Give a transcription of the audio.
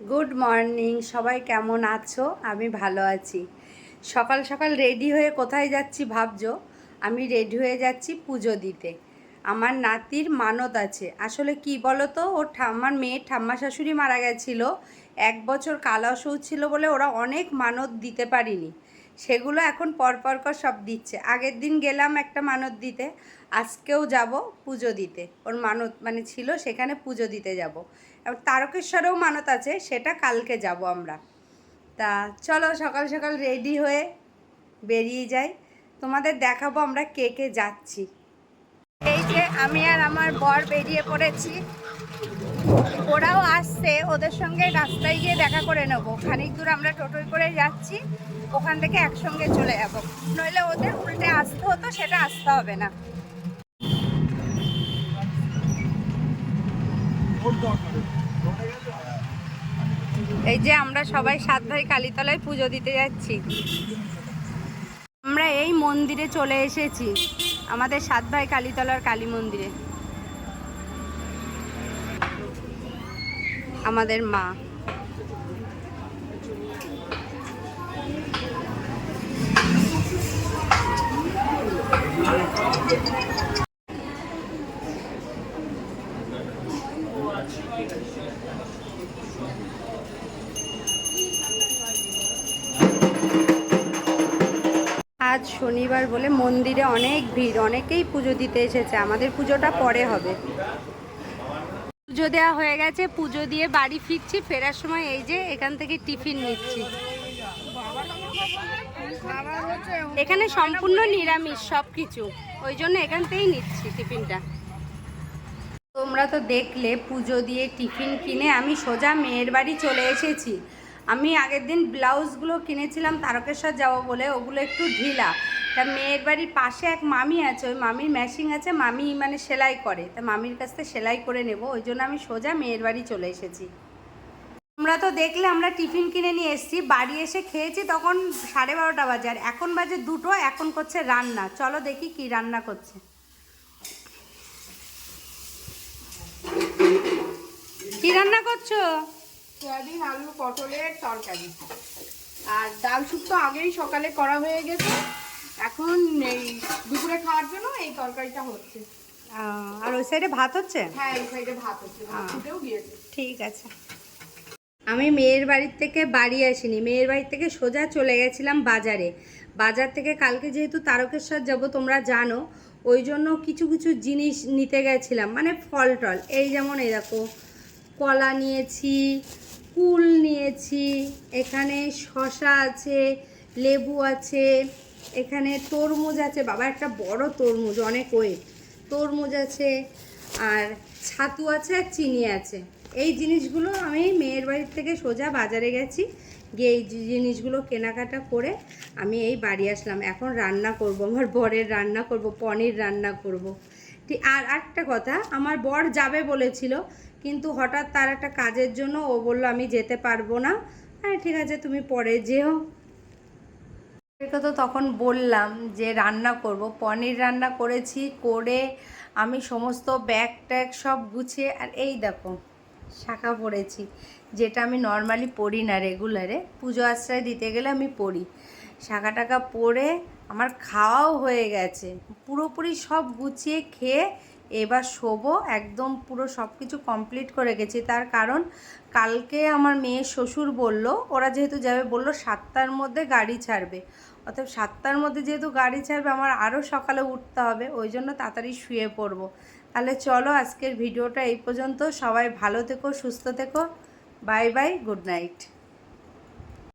Good morning সবাই কেমন আছো? আমি ভালো আছি। সকাল সকাল রেডি হয়ে কোথায় যাচ্ছি ভাবছ? আমি রেডি হয়ে যাচ্ছি পুজো দিতে। আমার নাতির মানত আছে। আসলে কি বলো তো ওর ঠাম্মার মেয়ের ঠাম্মা শাশুড়ি মারা গেছিল। এক বছর কালা অসুখ ছিল বলে ওরা অনেক মানত দিতে পারিনি। সেগুলো এখন পরপর কর সব দিচ্ছে। আগের দিন গেলাম একটা মানত দিতে, আজকেও যাব পুজো দিতে। ওর মানত মানে ছিল সেখানে পুজো দিতে যাব। এবার তারকেশ্বরেও মানত আছে, সেটা কালকে যাব আমরা। তা চলো সকাল সকাল রেডি হয়ে বেরিয়ে যাই। তোমাদের দেখাবো আমরা কে কে যাচ্ছি। এই যে আমি আর আমার বর বেরিয়ে পড়েছি। ওরাও আসছে, ওদের সঙ্গে রাস্তায় গিয়ে দেখা করে নেব। খানিক দূর আমরা টোটোয় করে যাচ্ছি, ওখান থেকে একসঙ্গে চলে যাব। নইলে ওদের উল্টে আসতে হতো, সেটা আসতে হবে না। এই যে আমরা সবাই সাত ভাই কালীতলায় পুজো দিতে যাচ্ছি। আমরা এই মন্দিরে চলে এসেছি, আমাদের সাত ভাই কালীতলার কালী মন্দিরে। আমাদের মা। আজ শনিবার বলে মন্দিরে অনেক ভিড়, অনেকেই পুজো দিতে এসেছে। আমাদের পুজোটা পরে হবে। পুজো দেওয়া হয়ে গেছে, পুজো দিয়ে বাড়ি ফিরছি, ফেরার সময় এই যে এখান থেকে টিফিন নিচ্ছি। এখানে সম্পূর্ণ নিরামিষ সব কিছু ওই জন্য এখান থেকেই নিচ্ছি টিফিনটা। তোমরা তো দেখলে, পুজো দিয়ে টিফিন কিনে আমি সোজা মেয়ের বাড়ি চলে এসেছি। আমি আগের দিন ব্লাউজগুলো কিনেছিলাম, তারকেশ্বর যাব বলে, ওগুলো একটু ঢিলা। তা মেয়ের বাড়ির পাশে এক মামি আছে, ওই মামির ম্যাশিং আছে, মামি মানে সেলাই করে। তা মামির কাছ থেকে সেলাই করে নেব, ওই জন্য আমি সোজা মেয়ের বাড়ি চলে এসেছি। তোমরা তো দেখলে আমরা টিফিন কিনে নিয়ে এসেছি, বাড়ি এসে খেয়েছি তখন সাড়ে বারোটা বাজে, আর এখন বাজে দুটো, এখন করছে রান্না। চলো দেখি কি রান্না করছে। কি রান্না করছ? সয়াবিন, আলু, পটলের তরকারি। আর ডাল শুক্তো আগেই সকালে করা হয়ে গেছে। এখন এই দুপুরে খাওয়ার জন্য এই তরকারিটা হচ্ছে। আর ওই সাইডে ভাত হচ্ছে? হ্যাঁ এই সাইডে ভাত হচ্ছে। ফুটেও গিয়েছে। ঠিক আছে। আমি মেয়ের বাড়ির থেকে বাড়ি আসিনি। মেয়ের বাড়ি থেকে সোজা চলে গেছিলাম বাজারে। বাজার থেকে কালকে যেহেতু তারকেশ্বর যাব তোমরা জানো ওই জন্য কিছু কিছু জিনিস নিতে গেছিলাম। মানে ফল টল। এই যেমন এই দেখো কলা নিয়েছি কুল নিয়েছি এখানে শশা আছে লেবু আছে এখানে তরমুজ আছে। বাবা, একটা বড় তরমুজ, অনেক ওয়েট তরমুজ আছে, আর ছাতু আছে, আর চিনি আছে। এই জিনিসগুলো আমি মেয়ের বাড়ির থেকে সোজা বাজারে গেছি। গিয়ে এই জিনিসগুলো কেনাকাটা করে আমি এই বাড়ি আসলাম। এখন রান্না করব, আমার বরের রান্না করব, পনির রান্না করব। ঠিক আর একটা কথা, আমার বর যাবে বলেছিল, কিন্তু হঠাৎ তার একটা কাজের জন্য ও বলল, আমি যেতে পারব না। হ্যাঁ ঠিক আছে, তুমি পরে যেও। এটাকে তো তখন বললাম যে রান্না করব। পনির রান্না করেছি, করে আমি সমস্ত ব্যাগ ট্যাগ সব গুছিয়ে, আর এই দেখো, শাখা পরেছি যেটা আমি নর্মালি পরি না রেগুলারে পুজো আশ্রয় দিতে গেলে আমি পরি। শাখা টাকা পরে আমার খাওয়াও হয়ে গেছে। পুরোপুরি সব গুছিয়ে খেয়ে এবার শোবো, একদম পুরো সব কিছু কমপ্লিট করে গেছি। তার কারণ, কালকে আমার মেয়ের শ্বশুর বলল, ওরা যেহেতু যাবে বলল সাতটার মধ্যে গাড়ি ছাড়বে। অর্থাৎ সাতটার মধ্যে যেহেতু গাড়ি ছাড়বে, আমার আরও সকালে উঠতে হবে, ওই জন্য তাড়াতাড়ি শুয়ে পড়ব। তাহলে চলো আজকের ভিডিওটা এই পর্যন্ত। সবাই ভালো থেকো, সুস্থ থেকো। Bye bye, good night.